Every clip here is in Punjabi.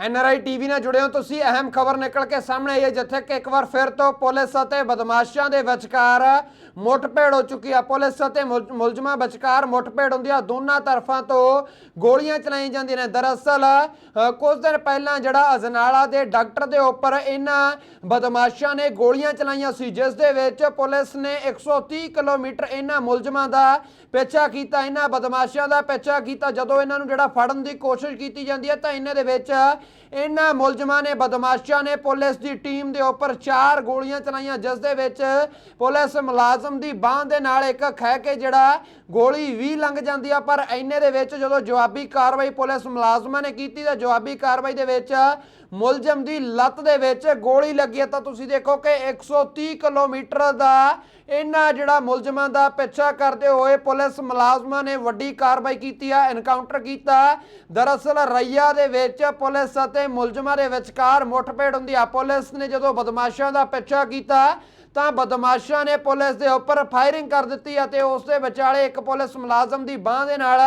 ਐਨਆਰਆਈ ਟੀਵੀ ਨਾਲ ਜੁੜੇ ਹੋ ਤੁਸੀਂ, ਅਹਿਮ ਖਬਰ ਨਿਕਲ ਕੇ ਸਾਹਮਣੇ ਆਈ ਹੈ, ਜਿੱਥੇ ਕਿ ਇੱਕ ਵਾਰ ਫਿਰ ਤੋਂ ਪੁਲਿਸ ਅਤੇ ਬਦਮਾਸ਼ਾਂ ਦੇ ਵਿਚਕਾਰ ਮੁੱਠਭੇੜ ਹੋ ਚੁੱਕੀ ਆ। ਪੁਲਿਸ ਅਤੇ ਮੁਲ- ਮੁਲਜ਼ਮਾਂ ਵਿਚਕਾਰ ਮੁੱਠਭੇੜ ਹੁੰਦੀ ਆ। ਦੋਨਾਂ ਤਰਫਾਂ ਤੋਂ ਗੋਲੀਆਂ ਚਲਾਈਆਂ ਜਾਂਦੀਆਂ ਨੇ। ਦਰਅਸਲ ਕੁਝ ਦਿਨ ਪਹਿਲਾਂ ਜਿਹੜਾ ਅਜਨਾਲਾ ਦੇ ਡਾਕਟਰ ਦੇ ਉੱਪਰ ਇਹਨਾਂ ਬਦਮਾਸ਼ਾਂ ਨੇ ਗੋਲੀਆਂ ਚਲਾਈਆਂ ਸੀ, ਜਿਸ ਦੇ ਵਿੱਚ ਪੁਲਿਸ ਨੇ 130 ਕਿਲੋਮੀਟਰ ਇਹਨਾਂ ਮੁਲਜ਼ਮਾਂ ਦਾ ਪਿੱਛਾ ਕੀਤਾ, ਇਹਨਾਂ ਬਦਮਾਸ਼ਾਂ ਦਾ ਪਿੱਛਾ ਕੀਤਾ। ਜਦੋਂ ਇਹਨਾਂ ਨੂੰ ਜਿਹੜਾ ਫੜਨ ਦੀ ਕੋਸ਼ਿਸ਼ ਕੀਤੀ ਜਾਂਦੀ ਹੈ, ਤਾਂ ਇਹਨਾਂ ਦੇ ਵਿੱਚ ਇਹਨਾਂ ਮੁਲਜ਼ਮਾਂ ਨੇ, ਬਦਮਾਸ਼ਾਂ ਨੇ ਪੁਲਿਸ ਦੀ ਟੀਮ ਦੇ ਉੱਪਰ ਚਾਰ ਗੋਲੀਆਂ ਚਲਾਈਆਂ, ਜਿਸ ਦੇ ਵਿੱਚ ਪੁਲਿਸ ਮੁਲਾਜ਼ਮ ਦੀ ਬਾਹ ਦੇ ਨਾਲ ਇੱਕ ਖਹਿ ਕੇ ਜਿਹੜਾ ਗੋਲੀ ਵੀ ਲੰਘ ਜਾਂਦੀ ਆ, ਪਰ ਇੰਨੇ ਦੇ ਵਿੱਚ ਜਦੋਂ ਜਵਾਬੀ ਕਾਰਵਾਈ ਪੁਲਿਸ ਮੁਲਾਜ਼ਮਾਂ ਨੇ ਕੀਤੀ, ਤਾਂ ਜਵਾਬੀ ਕਾਰਵਾਈ ਦੇ ਵਿੱਚ ਮੁਲਜ਼ਮ ਦੀ ਲੱਤ ਦੇ ਵਿੱਚ ਗੋਲੀ ਲੱਗੀ ਹੈ ਤਾਂ ਤੁਸੀਂ ਦੇਖੋ ਕਿ 130 ਕਿਲੋਮੀਟਰ ਦਾ ਇਹਨਾਂ ਜਿਹੜਾ ਮੁਲਜ਼ਮਾਂ ਦਾ ਪਿੱਛਾ ਕਰਦੇ ਹੋਏ ਪੁਲਿਸ ਮੁਲਾਜ਼ਮਾਂ ਨੇ ਵੱਡੀ ਕਾਰਵਾਈ ਕੀਤੀ ਹੈ ਐਨਕਾਊਂਟਰ ਕੀਤਾ। ਦਰਅਸਲ ਰਈਆ ਦੇ ਵਿੱਚ ਪੁਲਿਸ ਅਤੇ ਮੁਲਜ਼ਮਾਂ ਦੇ ਵਿਚਕਾਰ ਮੁੱਠਭੇੜ ਹੁੰਦੀ ਆ। ਪੁਲਿਸ ਨੇ ਜਦੋਂ ਬਦਮਾਸ਼ਾਂ ਦਾ ਪਿੱਛਾ ਕੀਤਾ ਤਾਂ ਬਦਮਾਸ਼ਾਂ ਨੇ ਪੁਲਿਸ ਦੇ ਉੱਪਰ ਫਾਇਰਿੰਗ ਕਰ ਦਿੱਤੀ ਅਤੇ ਉਸ ਦੇ ਵਿਚਾਲੇ ਇੱਕ ਪੁਲਿਸ ਮੁਲਾਜ਼ਮ ਦੀ ਬਾਹ ਦੇ ਨਾਲ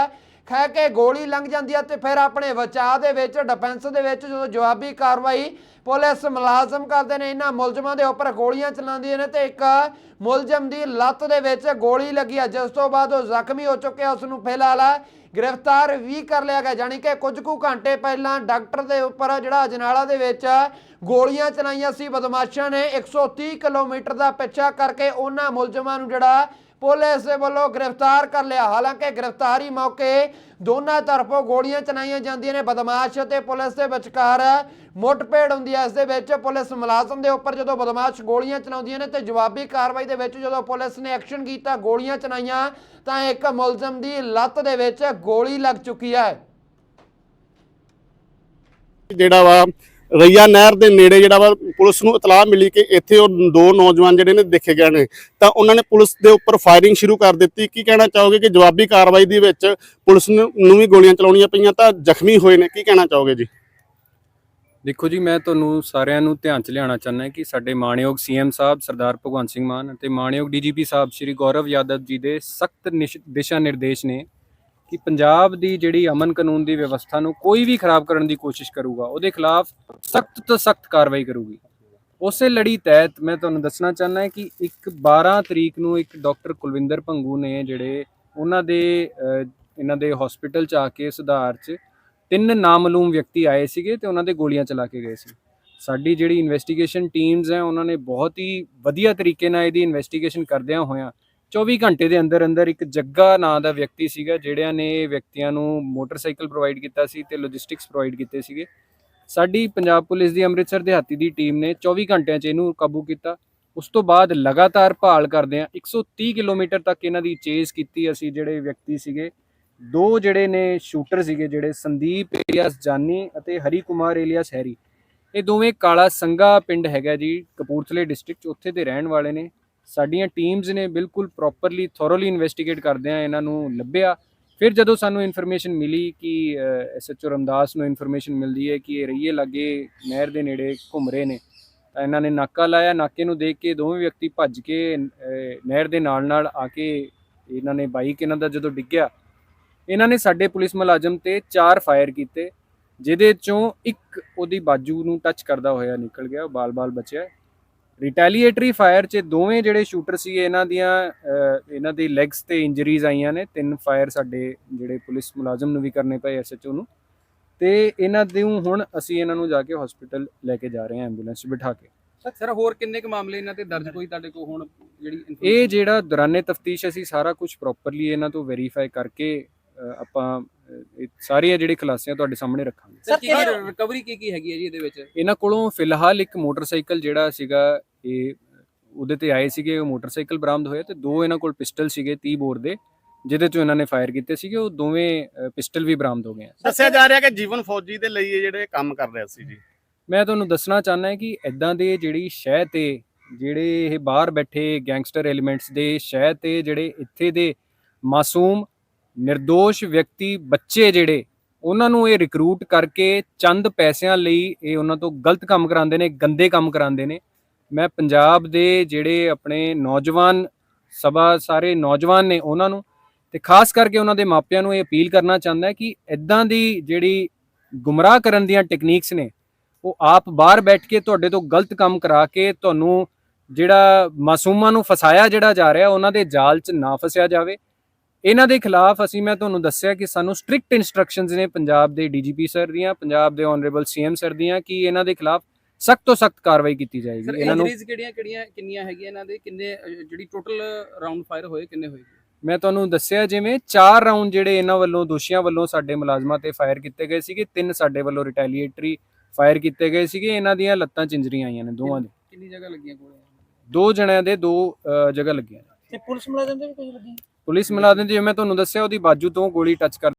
ਖਹਿ ਕੇ ਗੋਲੀ ਲੰਘ ਜਾਂਦੀ ਹੈ ਤੇ ਫਿਰ ਆਪਣੇ ਬਚਾਅ ਦੇ ਵਿੱਚ ਡਿਫੈਂਸ ਦੇ ਵਿੱਚ ਜਦੋਂ ਜਵਾਬੀ ਕਾਰਵਾਈ ਪੁਲਿਸ ਮੁਲਾਜ਼ਮ ਕਰਦੇ ਨੇ, ਇਹਨਾਂ ਮੁਲਜ਼ਮਾਂ ਦੇ ਉੱਪਰ ਗੋਲੀਆਂ ਚਲਾਉਂਦੀਆਂ ਨੇ ਤੇ ਇੱਕ ਮੁਲਜ਼ਮ ਦੀ ਲੱਤ ਦੇ ਵਿੱਚ ਗੋਲੀ ਲੱਗੀ ਹੈ ਜਿਸ ਤੋਂ ਬਾਅਦ ਉਹ ਜ਼ਖਮੀ ਹੋ ਚੁੱਕਿਆ ਉਸ ਨੂੰ ਫਿਲਹਾਲ ਗ੍ਰਿਫਤਾਰ ਵੀ ਕਰ ਲਿਆ ਗਿਆ, ਜਾਣੀ ਕਿ ਕੁਝ ਕੁ ਘੰਟੇ ਪਹਿਲਾਂ ਡਾਕਟਰ ਦੇ ਉੱਪਰ ਜਿਹੜਾ ਅਜਨਾਲਾ ਦੇ ਵਿੱਚ ਗੋਲੀਆਂ ਚਲਾਈਆਂ ਸੀ, ਬਦਮਾਸ਼ਾਂ ਨੇ 130 ਕਿਲੋਮੀਟਰ ਦਾ ਪਿੱਛਾ ਕਰਕੇ ਉਹਨਾਂ ਮੁਲਜ਼ਮਾਂ ਨੂੰ ਜਿਹੜਾ ਪੁਲਿਸ ਦੇ ਵੱਲੋਂ ਗ੍ਰਿਫਤਾਰ ਕਰ ਲਿਆ। ਹਾਲਾਂਕਿ ਗ੍ਰਿਫਤਾਰੀ ਮੌਕੇ ਦੋਨਾਂ ਤਰਫੋਂ ਗੋਲੀਆਂ ਚਲਾਈਆਂ ਜਾਂਦੀਆਂ ਨੇ। ਬਦਮਾਸ਼ ਅਤੇ ਪੁਲਿਸ ਦੇ ਵਿਚਕਾਰ ਮੁੱਠਭੇੜ ਹੁੰਦੀ ਹੈ। ਇਸ ਦੇ ਵਿੱਚ ਪੁਲਿਸ ਮੁਲਾਜ਼ਮ ਦੇ ਉੱਪਰ ਜਦੋਂ ਬਦਮਾਸ਼ ਗੋਲੀਆਂ ਚਲਾਉਂਦੀਆਂ ਨੇ ਤੇ ਜਵਾਬੀ ਕਾਰਵਾਈ ਦੇ ਵਿੱਚ ਜਦੋਂ ਪੁਲਿਸ ਨੇ ਐਕਸ਼ਨ ਕੀਤਾ, ਗੋਲੀਆਂ ਚਲਾਈਆਂ, ਤਾਂ ਇੱਕ ਮੁਲਜ਼ਮ ਦੀ ਲੱਤ ਦੇ ਵਿੱਚ ਗੋਲੀ ਲੱਗ ਚੁੱਕੀ ਹੈ। ਜਿਹੜਾ ਵਾ ਰਈਆ ਨਹਿਰ ਦੇ ਨੇੜੇ ਜਿਹੜਾ ਵਾ, ਪੁਲਿਸ ਨੂੰ ਇਤਲਾਹ ਮਿਲੀ ਕਿ ਇੱਥੇ ਉਹ ਦੋ ਨੌਜਵਾਨ ਜਿਹੜੇ ਨੇ ਦੇਖੇ ਗਏ ਨੇ। ਤਾਂ ਉਹਨਾਂ ਨੇ ਪੁਲਿਸ ਦੇ ਉੱਪਰ ਫਾਇਰਿੰਗ ਸ਼ੁਰੂ ਕਰ ਦਿੱਤੀ। ਕੀ ਕਹਿਣਾ ਚਾਹੋਗੇ ਕਿ ਜਵਾਬੀ ਕਾਰਵਾਈ ਦੇ ਵਿੱਚ ਪੁਲਿਸ ਨੂੰ ਵੀ ਗੋਲੀਆਂ ਚਲਾਉਣੀਆਂ ਪਈਆਂ ਤਾਂ ਜ਼ਖਮੀ ਹੋਏ ਨੇ? ਕੀ ਕਹਿਣਾ ਚਾਹੋਗੇ ਜੀ? ਦੇਖੋ ਜੀ, ਮੈਂ ਤੁਹਾਨੂੰ ਸਾਰਿਆਂ ਨੂੰ ਧਿਆਨ ਚ ਲਿਆਉਣਾ ਚਾਹੁੰਦਾ ਕਿ ਸਾਡੇ ਮਾਣਯੋਗ ਸੀਐਮ ਸਾਹਿਬ ਸਰਦਾਰ ਭਗਵੰਤ ਸਿੰਘ ਮਾਨ ਅਤੇ ਮਾਣਯੋਗ ਡੀਜੀਪੀ ਸਾਹਿਬ ਸ਼੍ਰੀ ਗੌਰਵ ਯਾਦਵ ਜੀ ਦੇ ਸਖਤ ਦਿਸ਼ਾ ਨਿਰਦੇਸ਼ ਨੇ ਕਿ ਪੰਜਾਬ ਦੀ ਜਿਹੜੀ ਅਮਨ ਕਾਨੂੰਨ ਦੀ ਵਿਵਸਥਾ ਨੂੰ ਕੋਈ ਵੀ ਖਰਾਬ ਕਰਨ ਦੀ ਕੋਸ਼ਿਸ਼ ਕਰੂਗਾ, ਉਹਦੇ ਖਿਲਾਫ ਸਖਤ ਤੋਂ ਸਖਤ ਕਾਰਵਾਈ ਕਰੂਗੀ। ਉਸੇ ਲੜੀ ਤਹਿਤ ਮੈਂ ਤੁਹਾਨੂੰ ਦੱਸਣਾ ਚਾਹੁੰਦਾ ਹਾਂ ਕਿ ਇੱਕ 12 ਤਰੀਕ ਨੂੰ ਇੱਕ ਡਾਕਟਰ ਕੁਲਵਿੰਦਰ ਭੰਗੂ ਨੇ ਜਿਹੜੇ ਉਹਨਾਂ ਦੇ ਇਹਨਾਂ ਦੇ ਹਸਪੀਟਲ ਚ ਆ ਕੇ ਸੁਧਾਰ ਚ ਤਿੰਨ ਨਾਮਲੂਮ ਵਿਅਕਤੀ ਆਏ ਸੀਗੇ ਤੇ ਉਹਨਾਂ ਦੇ ਗੋਲੀਆਂ ਚਲਾ ਕੇ ਗਏ ਸੀ। ਸਾਡੀ ਜਿਹੜੀ ਇਨਵੈਸਟੀਗੇਸ਼ਨ ਟੀਮਸ ਹੈ, ਉਹਨਾਂ ਨੇ ਬਹੁਤ ਹੀ ਵਧੀਆ ਤਰੀਕੇ ਨਾਲ ਇਹਦੀ ਇਨਵੈਸਟੀਗੇਸ਼ਨ ਕਰਦਿਆਂ ਹੋਇਆਂ 24 ਘੰਟੇ ਦੇ ਅੰਦਰ ਅੰਦਰ ਇੱਕ ਜੱਗਾ ਨਾਂ ਦਾ ਵਿਅਕਤੀ ਸੀਗਾ, ਜਿਹੜਿਆਂ ਨੇ ਵਿਅਕਤੀਆਂ ਨੂੰ ਮੋਟਰਸਾਈਕਲ ਪ੍ਰੋਵਾਈਡ ਕੀਤਾ ਸੀ ਤੇ ਲੌਜਿਸਟਿਕਸ ਪ੍ਰੋਵਾਈਡ ਕੀਤੇ ਸੀਗੇ। ਸਾਡੀ ਪੰਜਾਬ ਪੁਲਿਸ ਦੀ ਅੰਮ੍ਰਿਤਸਰ ਦਿਹਾਤੀ ਦੀ ਟੀਮ ਨੇ 24 ਘੰਟਿਆਂ 'ਚ ਇਹਨੂੰ ਕਾਬੂ ਕੀਤਾ। ਉਸ ਤੋਂ ਬਾਅਦ ਲਗਾਤਾਰ ਭਾਲ ਕਰਦੇ ਆ 130 ਕਿਲੋਮੀਟਰ ਤੱਕ ਇਹਨਾਂ ਦੀ ਚੇਜ਼ ਕੀਤੀ ਅਸੀਂ ਜਿਹੜੇ ਵਿਅਕਤੀ ਸੀਗੇ। ਦੋ ਜਿਹੜੇ ਨੇ ਸ਼ੂਟਰ ਸੀਗੇ, ਜਿਹੜੇ ਸੰਦੀਪ ਏਲੀਅਸ ਜਾਨੀ ਅਤੇ ਹਰੀ ਕੁਮਾਰ ਏਲੀਅਸ ਹੈਰੀ। ਇਹ ਦੋਵੇਂ ਕਾਲਾ ਸੰਗਾ ਪਿੰਡ ਹੈਗਾ ਜੀ, ਕਪੂਰਥਲੇ ਡਿਸਟ੍ਰਿਕਟ 'ਚ, ਉੱਥੇ ਦੇ ਰਹਿਣ ਵਾਲੇ ਨੇ। ਸਾਡੀਆਂ ਟੀਮਸ ਨੇ ਬਿਲਕੁਲ ਪ੍ਰੋਪਰਲੀ ਥੋਰੋਲੀ ਇਨਵੈਸਟੀਗੇਟ ਕਰਦੇ ਆ, ਇਹਨਾਂ ਨੂੰ ਲੱਭਿਆ। ਫਿਰ ਜਦੋਂ ਸਾਨੂੰ ਇਨਫੋਰਮੇਸ਼ਨ ਮਿਲੀ ਕਿ ਐਸਐਚਓ ਰਮਦਾਸ ਨੂੰ ਇਨਫੋਰਮੇਸ਼ਨ ਮਿਲਦੀ ਹੈ ਕਿ ਇਹ ਰਈਏ ਲਾਗੇ, ਨਹਿਰ ਦੇ ਨੇੜੇ ਘੁੰਮ ਰਹੇ ਨੇ, ਤਾਂ ਇਹਨਾਂ ਨੇ ਨਾਕਾ ਲਾਇਆ। ਨਾਕੇ ਨੂੰ ਦੇਖ ਕੇ ਦੋਵੇਂ ਵਿਅਕਤੀ ਭੱਜ ਕੇ ਨਹਿਰ ਦੇ ਨਾਲ ਨਾਲ ਆ ਕੇ ਇਹਨਾਂ ਨੇ ਬਾਈਕ ਇਹਨਾਂ ਦਾ ਜਦੋਂ ਡਿੱਗਿਆ, ਇਹਨਾਂ ਨੇ ਸਾਡੇ ਪੁਲਿਸ ਮੁਲਾਜ਼ਮ ਤੇ ਚਾਰ ਫਾਇਰ ਕੀਤੇ, ਜਿਹਦੇ ਚੋਂ ਇੱਕ ਉਹਦੀ ਬਾਜੂ ਨੂੰ ਟੱਚ ਕਰਦਾ ਹੋਇਆ ਨਿਕਲ ਗਿਆ, ਉਹ ਬਾਲ-ਬਾਲ ਬਚਿਆ। ਰਿਟੈਲੀਏਟਰੀ ਫਾਇਰ 'ਚ ਦੋਵੇਂ ਜਿਹੜੇ ਸ਼ੂਟਰ ਸੀਗੇ ਇਹਨਾਂ ਦੀਆਂ ਇਹਨਾਂ ਦੀ ਲੈਗਸ ਤੇ ਇੰਜਰੀਜ਼ ਆਈਆਂ ਨੇ। ਤਿੰਨ ਫਾਇਰ ਸਾਡੇ ਜਿਹੜੇ ਪੁਲਿਸ ਮੁਲਾਜ਼ਮ ਨੂੰ ਵੀ ਕਰਨੇ ਪਏ ਐਸਐਚਓ ਨੂੰ। ਤੇ ਇਹਨਾਂ ਦੇ ਹੁਣ ਅਸੀਂ ਇਹਨਾਂ ਨੂੰ ਜਾ ਕੇ ਹਸਪੀਟਲ ਲੈ ਕੇ ਜਾ ਰਹੇ ਹਾਂ ਐਂਬੂਲੈਂਸ 'ਚ ਬਿਠਾ ਕੇ। ਸਰ ਹੋਰ ਕਿੰਨੇ ਕੁ ਮਾਮਲੇ ਇਹਨਾਂ ਤੇ ਦਰਜ ਕੋਈ ਤੁਹਾਡੇ ਕੋਲ ਹੁਣ ਜਿਹੜੀ ਇਹ ਜਿਹੜਾ ਦੌਰਾਨੇ ਤਫਤੀਸ਼ ਅਸੀਂ ਸਾਰਾ ਕੁਝ ਪ੍ਰੋਪਰਲੀ ਇਹਨਾਂ ਤੋਂ ਵੈਰੀਫਾਈ ਕਰਕੇ ਆਪਾਂ ਇਹ ਸਾਰੀਆਂ ਜਿਹੜੀ ਖੁਲਾਸਿਆਂ ਤੁਹਾਡੇ ਸਾਹਮਣੇ ਰੱਖਾਂਗੇ। ਸਰ ਕੀ ਰਿਕਵਰੀ ਕੀ ਕੀ ਹੈਗੀ ਹੈ ਜੀ ਇਹਦੇ ਵਿੱਚ? ਇਹਨਾਂ ਕੋਲੋਂ ਫਿਲਹਾਲ ਇੱਕ ਮੋਟਰਸਾਈਕਲ ਜਿਹੜਾ ਸੀਗਾ ਇਹ ਉਹਦੇ ਤੇ ਆਏ ਸੀਗੇ ਉਹ ਮੋਟਰਸਾਈਕਲ ਬਰਾਮਦ ਹੋਇਆ ਤੇ ਦੋ ਇਹਨਾਂ ਕੋਲ ਪਿਸਟਲ ਸੀਗੇ 30 ਬੋਰ ਦੇ ਜਿਹਦੇ ਤੋਂ ਇਹਨਾਂ ਨੇ ਫਾਇਰ ਕੀਤੇ ਸੀਗੇ ਉਹ ਦੋਵੇਂ ਪਿਸਟਲ ਵੀ ਬਰਾਮਦ ਹੋ ਗਏ ਆ। ਦੱਸਿਆ ਜਾ ਰਿਹਾ ਕਿ ਜੀਵਨ ਫੌਜੀ ਦੇ ਲਈ ਇਹ ਜਿਹੜੇ ਕੰਮ ਕਰ ਰਿਹਾ ਸੀ ਜੀ। ਮੈਂ ਤੁਹਾਨੂੰ ਦੱਸਣਾ ਚਾਹੁੰਦਾ ਕਿ ਇਦਾਂ ਦੇ ਜਿਹੜੀ ਸ਼ਹਿ ਤੇ ਜਿਹੜੇ ਇਹ ਬਾਹਰ ਬੈਠੇ ਗੈਂਗਸਟਰ ਐਲੀਮੈਂਟਸ ਦੇ ਸ਼ਹਿ ਤੇ ਜਿਹੜੇ ਇੱਥੇ ਦੇ ਮਾਸੂਮ નિર્ਦੋਸ਼ ਵਿਅਕਤੀ ਬੱਚੇ ਜਿਹੜੇ, ਉਹਨਾਂ ਨੂੰ ਇਹ ਰਿਕਰੂਟ ਕਰਕੇ ਚੰਦ ਪੈਸਿਆਂ ਲਈ ਇਹ ਉਹਨਾਂ ਤੋਂ ਗਲਤ ਕੰਮ ਕਰਾਉਂਦੇ ਨੇ, ਗੰਦੇ ਕੰਮ ਕਰਾਉਂਦੇ ਨੇ। ਮੈਂ ਪੰਜਾਬ ਦੇ ਜਿਹੜੇ ਆਪਣੇ ਨੌਜਵਾਨ, ਸਭਾ ਸਾਰੇ ਨੌਜਵਾਨ ਨੇ ਉਹਨਾਂ ਨੂੰ ਤੇ ਖਾਸ ਕਰਕੇ ਉਹਨਾਂ ਦੇ ਮਾਪਿਆਂ ਨੂੰ ਇਹ ਅਪੀਲ ਕਰਨਾ ਚਾਹੁੰਦਾ ਕਿ ਇਦਾਂ ਦੀ ਜਿਹੜੀ ਗੁੰਮਰਾਹ ਕਰਨ ਦੀਆਂ ਟੈਕਨੀਕਸ ਨੇ, ਉਹ ਆਪ ਬਾਹਰ ਬੈਠ ਕੇ ਤੁਹਾਡੇ ਤੋਂ ਗਲਤ ਕੰਮ ਕਰਾ ਕੇ ਤੁਹਾਨੂੰ ਜਿਹੜਾ ਮਾਸੂਮਾਂ ਨੂੰ ਫਸਾਇਆ ਜਿਹੜਾ ਜਾ ਰਿਹਾ, ਉਹਨਾਂ ਦੇ ਜਾਲ 'ਚ ਨਾ ਫਸਿਆ ਜਾਵੇ। ਇਹਨਾਂ ਦੇ ਖਿਲਾਫ ਅਸੀਂ ਮੈਂ ਤੁਹਾਨੂੰ ਦੱਸਿਆ ਕਿ ਸਾਨੂੰ ਸਟ੍ਰਿਕਟ ਇਨਸਟਰਕਸ਼ਨਸ ਨੇ ਪੰਜਾਬ ਦੇ ਡੀਜੀਪੀ ਸਰ ਦੀਆਂ ਪੰਜਾਬ ਦੇ ਆਨਰੇਬਲ ਸੀਐਮ ਸਰ ਦੀਆਂ ਕਿ ਇਹਨਾਂ ਦੇ ਖਿਲਾਫ ਸਖਤ ਤੋਂ ਸਖਤ ਕਾਰਵਾਈ ਕੀਤੀ ਜਾਏਗੀ। ਇਹਨਾਂ ਨੂੰ ਕਿਹੜੀਆਂ ਕਿਹੜੀਆਂ ਕਿੰਨੀਆਂ ਹੈਗੀਆਂ ਇਹਨਾਂ ਦੇ? ਕਿੰਨੇ ਜਿਹੜੀ ਟੋਟਲ ਰਾਉਂਡ ਫਾਇਰ ਹੋਏ ਕਿੰਨੇ ਹੋਏ? ਮੈਂ ਤੁਹਾਨੂੰ ਦੱਸਿਆ ਜਿਵੇਂ ਚਾਰ ਰਾਉਂਡ ਜਿਹੜੇ ਇਹਨਾਂ ਵੱਲੋਂ ਦੋਸ਼ੀਆਂ ਵੱਲੋਂ ਸਾਡੇ ਮੁਲਾਜ਼ਮਾਂ ਤੇ ਫਾਇਰ ਕੀਤੇ ਗਏ ਸੀਗੇ ਤਿੰਨ ਸਾਡੇ ਵੱਲੋਂ ਰਿਟੈਲੀਏਟਰੀ ਫਾਇਰ ਕੀਤੇ ਗਏ ਸੀਗੇ ਇਹਨਾਂ ਦੀਆਂ ਲੱਤਾਂ ਚਿੰਜਰੀਆਂ ਆਈਆਂ ਨੇ ਦੋਵਾਂ ਦੇ। ਕਿੰਨੀ ਜਗ੍ਹਾ ਲੱਗੀਆਂ ਗੋਲੀਆਂ? ਦੋ ਜਣਿਆਂ ਦੇ ਦੋ ਜਗ੍ਹਾ ਲੱਗੀਆਂ। ਤੇ ਪੁਲਿਸ ਮੁਲਾਜ਼ਮ ਦੇ ਵੀ ਕੁਝ ਲੱਗੀ ਪੁਲਿਸ ਮੁਲਾਜ਼ਮ ਜਿਵੇਂ ਮੈਂ ਤੁਹਾਨੂੰ ਦੱਸਿਆ ਉਹਦੀ ਬਾਜੂ ਤੋਂ ਗੋਲੀ ਟੱਚ ਕਰ